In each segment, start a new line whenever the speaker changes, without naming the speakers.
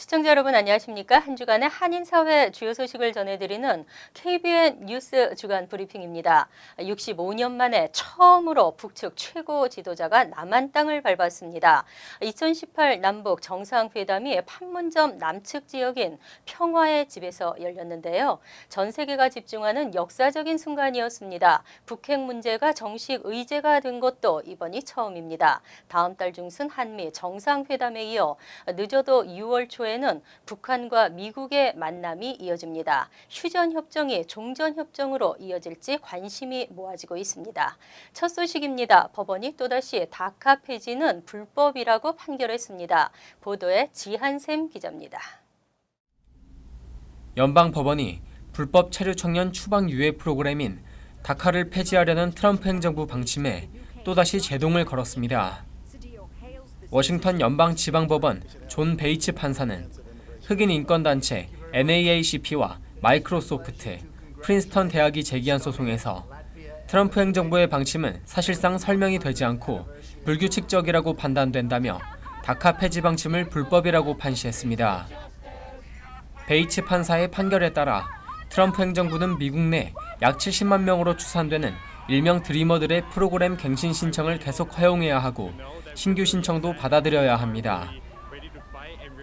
시청자 여러분 안녕하십니까? 한 주간의 한인 사회 주요 소식을 전해드리는 KBN 뉴스 주간 브리핑입니다. 65년 만에 처음으로 북측 최고 지도자가 남한 땅을 밟았습니다. 2018 남북 정상회담이 판문점 남측 지역인 평화의 집에서 열렸는데요. 전 세계가 집중하는 역사적인 순간이었습니다. 북핵 문제가 정식 의제가 된 것도 이번이 처음입니다. 다음 달 중순 한미 정상회담에 이어 늦어도 6월 초에 는 북한과 미국의 만남이 이어집니다. 휴전 협정이 종전 협정으로 이어질지 관심이 모아지고 있습니다. 첫 소식입니다. 법원이 또다시 다카 폐지는 불법이라고 판결했습니다. 보도에 지한샘 기자입니다.
연방 법원이 불법 체류 청년 추방 유예 프로그램인 다카를 폐지하려는 트럼프 행정부 방침에 또다시 제동을 걸었습니다. 워싱턴 연방 지방법원 존 베이츠 판사는 흑인 인권단체 NAACP와 마이크로소프트, 프린스턴 대학이 제기한 소송에서 트럼프 행정부의 방침은 사실상 설명이 되지 않고 불규칙적이라고 판단된다며 다카 폐지 방침을 불법이라고 판시했습니다. 베이츠 판사의 판결에 따라 트럼프 행정부는 미국 내 약 70만 명으로 추산되는 일명 드리머들의 프로그램 갱신 신청을 계속 허용해야 하고 신규 신청도 받아들여야 합니다.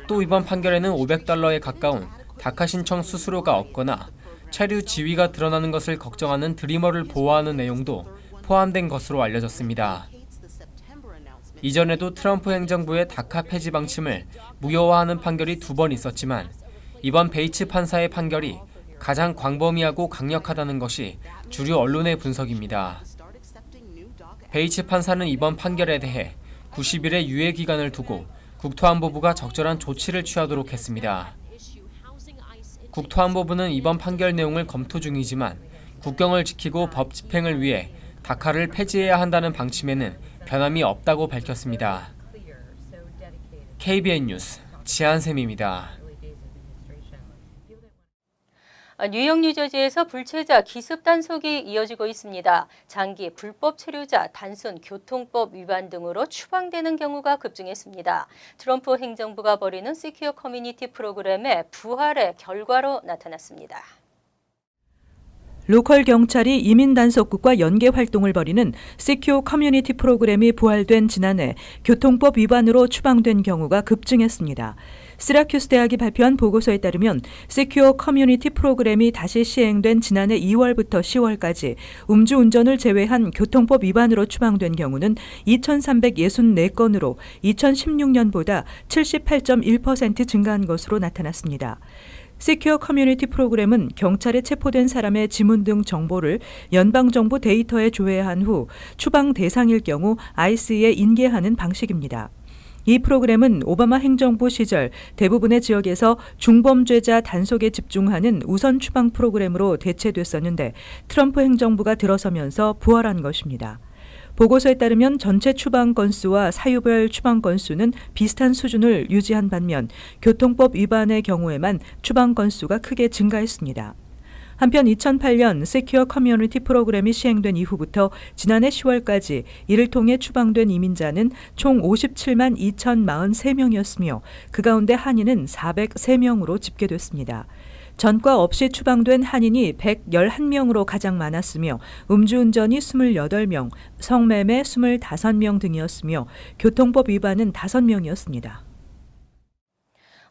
또 이번 판결에는 500달러에 가까운 다카 신청 수수료가 없거나 체류 지위가 드러나는 것을 걱정하는 드리머를 보호하는 내용도 포함된 것으로 알려졌습니다. 이전에도 트럼프 행정부의 다카 폐지 방침을 무효화하는 판결이 두 번 있었지만 이번 베이츠 판사의 판결이 가장 광범위하고 강력하다는 것이 주류 언론의 분석입니다. 베이츠 판사는 이번 판결에 대해 90일의 유예 기간을 두고 국토안보부가 적절한 조치를 취하도록 했습니다. 국토안보부는 이번 판결 내용을 검토 중이지만 국경을 지키고 법 집행을 위해 다카를 폐지해야 한다는 방침에는 변함이 없다고 밝혔습니다. KBN 뉴스 지한샘입니다.
아, 뉴욕 뉴저지에서 불체자 기습 단속이 이어지고 있습니다. 장기 불법 체류자 단순 교통법 위반 등으로 추방되는 경우가 급증했습니다. 트럼프 행정부가 벌이는 시큐어 커뮤니티 프로그램의 부활의 결과로 나타났습니다.
로컬 경찰이 이민 단속국과 연계 활동을 벌이는 시큐어 커뮤니티 프로그램이 부활된 지난해 교통법 위반으로 추방된 경우가 급증했습니다. 시라큐스 대학이 발표한 보고서에 따르면 시큐어 커뮤니티 프로그램이 다시 시행된 지난해 2월부터 10월까지 음주운전을 제외한 교통법 위반으로 추방된 경우는 2,364건으로 2016년보다 78.1% 증가한 것으로 나타났습니다. 시큐어 커뮤니티 프로그램은 경찰에 체포된 사람의 지문 등 정보를 연방정부 데이터에 조회한 후 추방 대상일 경우 IC에 인계하는 방식입니다. 이 프로그램은 오바마 행정부 시절 대부분의 지역에서 중범죄자 단속에 집중하는 우선 추방 프로그램으로 대체됐었는데 트럼프 행정부가 들어서면서 부활한 것입니다. 보고서에 따르면 전체 추방 건수와 사유별 추방 건수는 비슷한 수준을 유지한 반면 교통법 위반의 경우에만 추방 건수가 크게 증가했습니다. 한편 2008년 세큐어 커뮤니티 프로그램이 시행된 이후부터 지난해 10월까지 이를 통해 추방된 이민자는 총 57만 2,043명이었으며 그 가운데 한인은 403명으로 집계됐습니다. 전과 없이 추방된 한인이 111명으로 가장 많았으며 음주운전이 28명, 성매매 25명 등이었으며 교통법 위반은 5명이었습니다.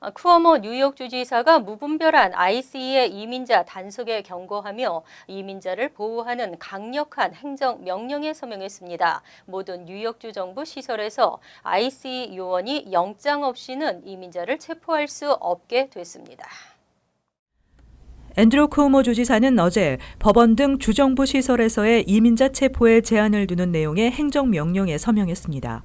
아, 쿠어모 뉴욕 주지사가 무분별한 ICE의 이민자 단속에 경고하며 이민자를 보호하는 강력한 행정 명령에 서명했습니다. 모든 뉴욕주 정부 시설에서 ICE 요원이 영장 없이는 이민자를 체포할 수 없게 됐습니다.
앤드루 쿠오모 주지사는 어제 법원 등 주정부 시설에서의 이민자 체포에 제한을 두는 내용의 행정명령에 서명했습니다.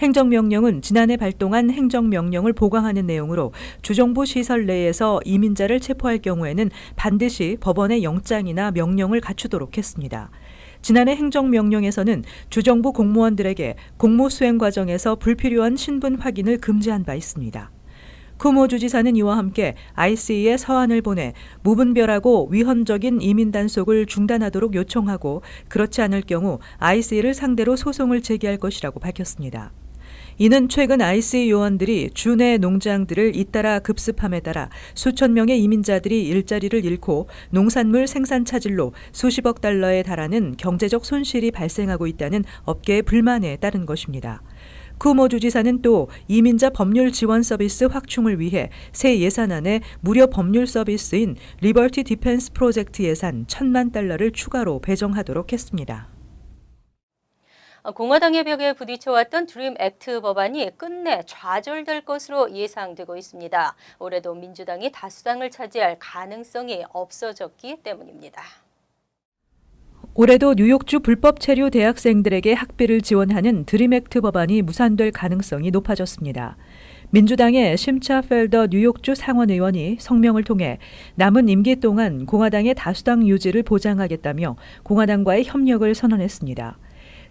행정명령은 지난해 발동한 행정명령을 보강하는 내용으로 주정부 시설 내에서 이민자를 체포할 경우에는 반드시 법원의 영장이나 명령을 갖추도록 했습니다. 지난해 행정명령에서는 주정부 공무원들에게 공무 수행 과정에서 불필요한 신분 확인을 금지한 바 있습니다. 쿠모 주지사는 이와 함께 ICE에 서한을 보내 무분별하고 위헌적인 이민 단속을 중단하도록 요청하고 그렇지 않을 경우 ICE를 상대로 소송을 제기할 것이라고 밝혔습니다. 이는 최근 IC 요원들이 주내 농장들을 잇따라 급습함에 따라 수천 명의 이민자들이 일자리를 잃고 농산물 생산 차질로 수십억 달러에 달하는 경제적 손실이 발생하고 있다는 업계의 불만에 따른 것입니다. 쿠모 주지사는 또 이민자 법률 지원 서비스 확충을 위해 새 예산안에 무료 법률 서비스인 리버티 디펜스 프로젝트 예산 천만 달러를 추가로 배정하도록 했습니다.
어, 공화당의 벽에 부딪혀왔던 드림 액트 법안이 끝내 좌절될 것으로 예상되고 있습니다. 올해도 민주당이 다수당을 차지할 가능성이 없어졌기 때문입니다.
올해도 뉴욕주 불법 체류 대학생들에게 학비를 지원하는 드림액트 법안이 무산될 가능성이 높아졌습니다. 민주당의 심차 펠더 뉴욕주 상원 의원이 성명을 통해 남은 임기 동안 공화당의 다수당 유지를 보장하겠다며 공화당과의 협력을 선언했습니다.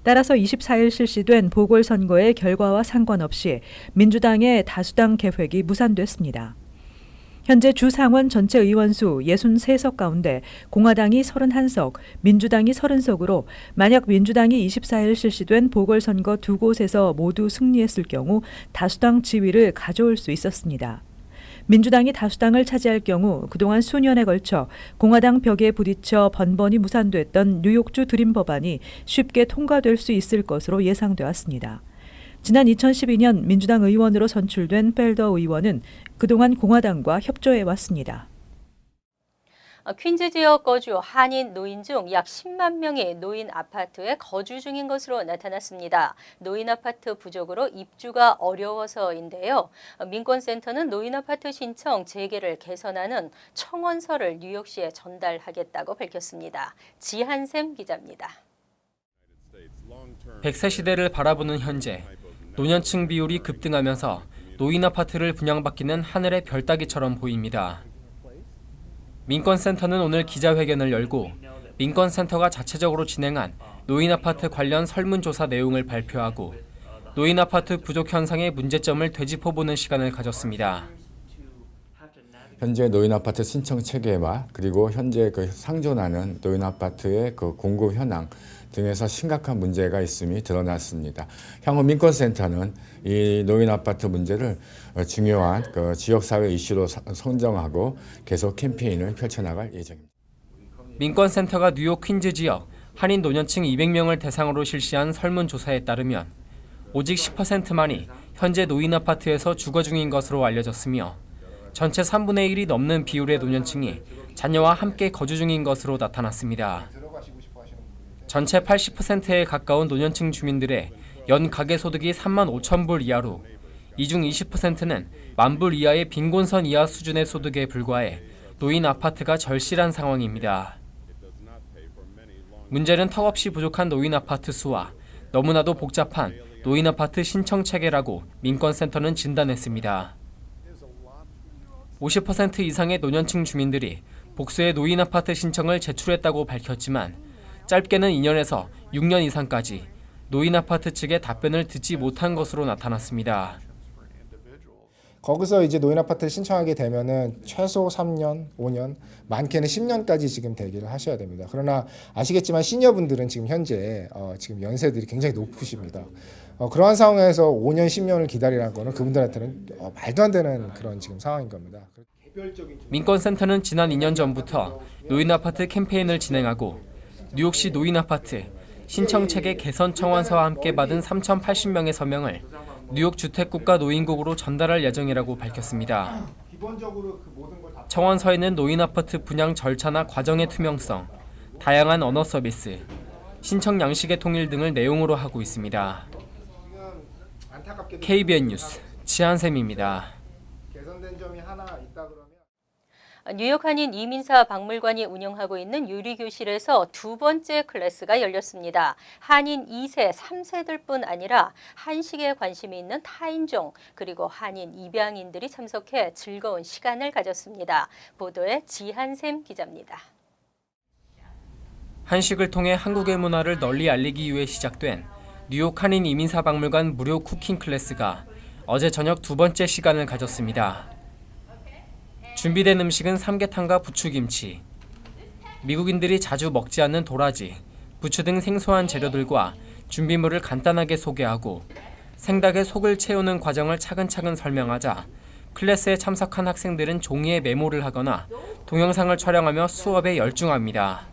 따라서 24일 실시된 보궐선거의 결과와 상관없이 민주당의 다수당 계획이 무산됐습니다. 현재 주 상원 전체 의원수 63석 가운데 공화당이 31석, 민주당이 30석으로 만약 민주당이 24일 실시된 보궐선거 두 곳에서 모두 승리했을 경우 다수당 지위를 가져올 수 있었습니다. 민주당이 다수당을 차지할 경우 그동안 수년에 걸쳐 공화당 벽에 부딪혀 번번이 무산됐던 뉴욕주 드림 법안이 쉽게 통과될 수 있을 것으로 예상돼 왔습니다. 지난 2012년 민주당 의원으로 선출된 펠더 의원은 그동안 공화당과 협조해 왔습니다.
어, 퀸즈 지역 거주 한인 노인 중 약 10만 명이 노인 아파트에 거주 중인 것으로 나타났습니다. 노인 아파트 부족으로 입주가 어려워서인데요. 어, 민권센터는 노인 아파트 신청 재개를 개선하는 청원서를 뉴욕시에 전달하겠다고 밝혔습니다. 지한샘 기자입니다.
100세 시대를 바라보는 현재 노년층 비율이 급등하면서 노인 아파트를 분양받기는 하늘의 별 따기처럼 보입니다. 민권센터는 오늘 기자회견을 열고 민권센터가 자체적으로 진행한 노인 아파트 관련 설문조사 내용을 발표하고 노인 아파트 부족 현상의 문제점을 되짚어보는 시간을 가졌습니다.
현재 노인 아파트 신청 체계와 그리고 현재 그 상존하는 노인 아파트의 그 공급 현황 등에서 심각한 문제가 있음이 드러났습니다. 향후 민권센터는 이 노인 아파트 문제를 어, 중요한 그 지역사회 이슈로 사- 선정하고 계속 캠페인을 펼쳐나갈 예정입니다.
민권센터가 뉴욕 퀸즈 지역 한인 노년층 200명을 대상으로 실시한 설문조사에 따르면 오직 10%만이 현재 노인 아파트에서 주거 중인 것으로 알려졌으며 전체 3분의 1이 넘는 비율의 노년층이 자녀와 함께 거주 중인 것으로 나타났습니다. 전체 80%에 가까운 노년층 주민들의 연 가계 소득이 3만 5천 불 이하로 이 중 20%는 만불 이하의 빈곤선 이하 수준의 소득에 불과해 노인 아파트가 절실한 상황입니다. 문제는 턱없이 부족한 노인 아파트 수와 너무나도 복잡한 노인 아파트 신청 체계라고 민권센터는 진단했습니다. 50% 이상의 노년층 주민들이 복수의 노인 아파트 신청을 제출했다고 밝혔지만 짧게는 2년에서 6년 이상까지 노인 아파트 측의 답변을 듣지 못한 것으로 나타났습니다.
거기서 이제 노인 아파트를 신청하게 되면은 최소 3년, 5년, 많게는 10년까지 지금 대기를 하셔야 됩니다. 그러나 아시겠지만 시니어분들은 지금 현재 어, 지금 연세들이 굉장히 높으십니다. 어, 그러한 상황에서 5년, 10년을 기다리라는 거는 그분들한테는 어, 말도 안 되는 그런 지금 상황인 겁니다.
민권센터는 지난 2년 전부터 노인 아파트 캠페인을 진행하고 뉴욕시 노인 아파트 신청 체계 개선 청원서와 함께 받은 3,080명의 서명을 뉴욕 주택국가 노인국으로 전달할 예정이라고 밝혔습니다. 청원서에는 노인 아파트 분양 절차나 과정의 투명성, 다양한 언어 서비스, 신청 양식의 통일 등을 내용으로 하고 있습니다. KBN 뉴스 지한샘입니다.
뉴욕 한인 이민사 박물관이 운영하고 있는 유리교실에서 두 번째 클래스가 열렸습니다. 한인 2세, 3세들뿐 아니라 한식에 관심이 있는 타인종 그리고 한인 입양인들이 참석해 즐거운 시간을 가졌습니다. 보도에 지한샘 기자입니다.
한식을 통해 한국의 문화를 널리 알리기 위해 시작된 뉴욕 한인 이민사 박물관 무료 쿠킹 클래스가 어제 저녁 두 번째 시간을 가졌습니다. 준비된 음식은 삼계탕과 부추김치, 미국인들이 자주 먹지 않는 도라지, 부추 등 생소한 재료들과 준비물을 간단하게 소개하고 생닭의 속을 채우는 과정을 차근차근 설명하자 클래스에 참석한 학생들은 종이에 메모를 하거나 동영상을 촬영하며 수업에 열중합니다.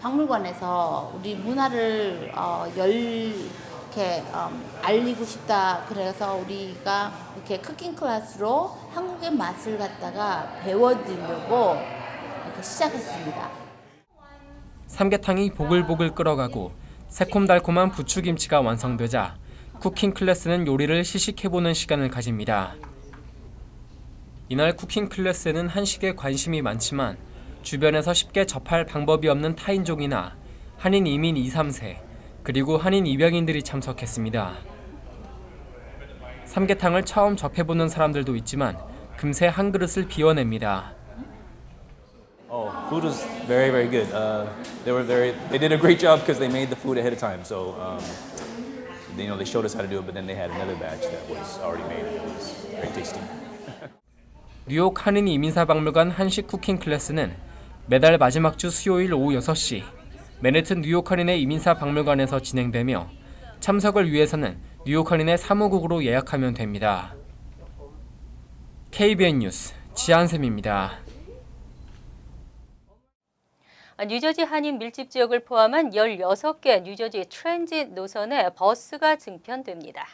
박물관에서 우리 문화를 어, 열 이렇게 음, 알리고 싶다. 그래서 우리가 이렇게 쿠킹 클래스로 한국의 맛을 갖다가 배워드리려고 이렇게 시작했습니다.
삼계탕이 보글보글 끓어가고 새콤달콤한 부추김치가 완성되자 쿠킹 클래스는 요리를 시식해보는 시간을 가집니다. 이날 쿠킹 클래스에는 한식에 관심이 많지만 주변에서 쉽게 접할 방법이 없는 타인종이나 한인 이민 2, 3세 그리고 한인 입양인들이 참석했습니다. 삼계탕을 처음 접해보는 사람들도 있지만 금세 한 그릇을 비워냅니다.
Oh, food was very, very good. Uh, they were very, they did a great job because they made the food ahead of time. So, um, you know, they showed us how to do it, but then they had another batch that was already made. It was very tasty.
뉴욕 한인 이민사 박물관 한식 쿠킹 클래스는 매달 마지막 주 수요일 오후 6시 맨해튼 뉴욕 한인의 이민사 박물관에서 진행되며 참석을 위해서는 뉴욕 한인의 사무국으로 예약하면 됩니다. KBN 뉴스 지한샘입니다.
아, 뉴저지 한인 밀집 지역을 포함한 16개 뉴저지 트랜짓 노선에 버스가 증편됩니다.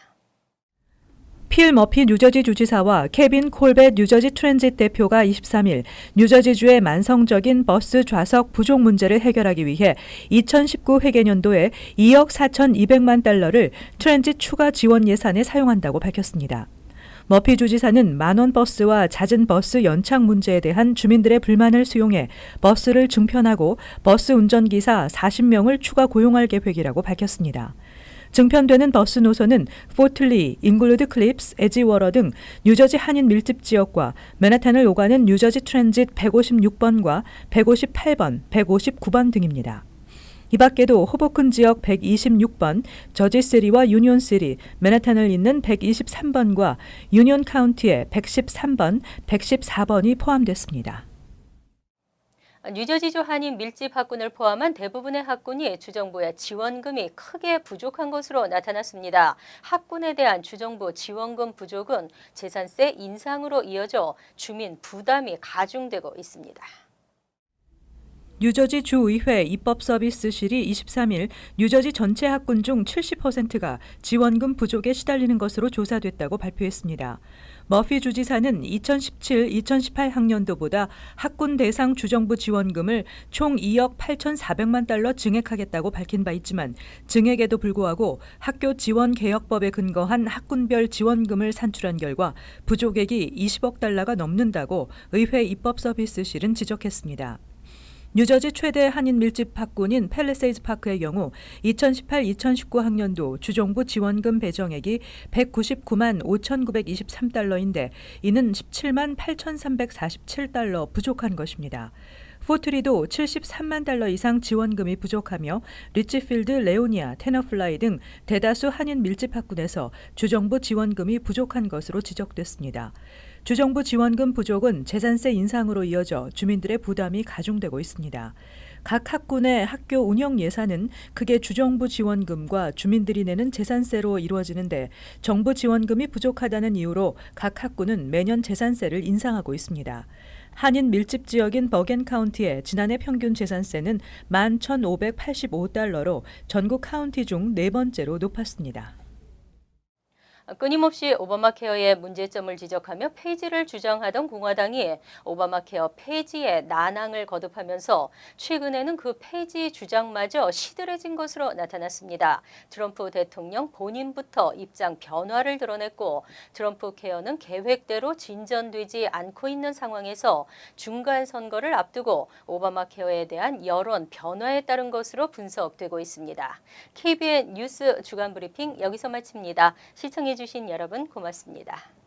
필 머피 뉴저지 주지사와 케빈 콜벳 뉴저지 트랜짓 대표가 23일 뉴저지주의 만성적인 버스 좌석 부족 문제를 해결하기 위해 2019 회계년도에 2억 4,200만 달러를 트랜짓 추가 지원 예산에 사용한다고 밝혔습니다. 머피 주지사는 만원 버스와 잦은 버스 연착 문제에 대한 주민들의 불만을 수용해 버스를 증편하고 버스 운전기사 40명을 추가 고용할 계획이라고 밝혔습니다. 증편되는 버스 노선은 포틀리, 잉글루드 클립스, 에지워러 등 뉴저지 한인 밀집 지역과 맨하탄을 오가는 뉴저지 트랜짓 156번과 158번, 159번 등입니다. 이 밖에도 호보큰 지역 126번, 저지시리와 유니온시리, 맨하탄을 잇는 123번과 유니온 카운티의 113번, 114번이 포함됐습니다.
뉴저지주 한인 밀집 학군을 포함한 대부분의 학군이 주정부의 지원금이 크게 부족한 것으로 나타났습니다. 학군에 대한 주정부 지원금 부족은 재산세 인상으로 이어져 주민 부담이 가중되고 있습니다.
뉴저지 주의회 입법서비스실이 23일 뉴저지 전체 학군 중 70%가 지원금 부족에 시달리는 것으로 조사됐다고 발표했습니다. 머피 주지사는 2017-2018 학년도보다 학군 대상 주정부 지원금을 총 2억 8,400만 달러 증액하겠다고 밝힌 바 있지만 증액에도 불구하고 학교 지원 개혁법에 근거한 학군별 지원금을 산출한 결과 부족액이 20억 달러가 넘는다고 의회 입법 서비스실은 지적했습니다. 뉴저지 최대 한인 밀집 학군인 팰리세이즈 파크의 경우 2018-2019 학년도 주정부 지원금 배정액이 199만 5,923달러인데 이는 17만 8,347달러 부족한 것입니다. 포트리도 73만 달러 이상 지원금이 부족하며 리치필드, 레오니아, 테너플라이 등 대다수 한인 밀집 학군에서 주정부 지원금이 부족한 것으로 지적됐습니다. 주정부 지원금 부족은 재산세 인상으로 이어져 주민들의 부담이 가중되고 있습니다. 각 학군의 학교 운영 예산은 크게 주정부 지원금과 주민들이 내는 재산세로 이루어지는데 정부 지원금이 부족하다는 이유로 각 학군은 매년 재산세를 인상하고 있습니다. 한인 밀집 지역인 버겐 카운티의 지난해 평균 재산세는 11,585달러로 전국 카운티 중 네 번째로 높았습니다.
끊임없이 오바마 케어의 문제점을 지적하며 폐지를 주장하던 공화당이 오바마 케어 폐지에 난항을 거듭하면서 최근에는 그 폐지 주장마저 시들해진 것으로 나타났습니다. 트럼프 대통령 본인부터 입장 변화를 드러냈고 트럼프 케어는 계획대로 진전되지 않고 있는 상황에서 중간 선거를 앞두고 오바마 케어에 대한 여론 변화에 따른 것으로 분석되고 있습니다. KBN 뉴스 주간 브리핑 여기서 마칩니다. 시청해 주신 여러분 고맙습니다.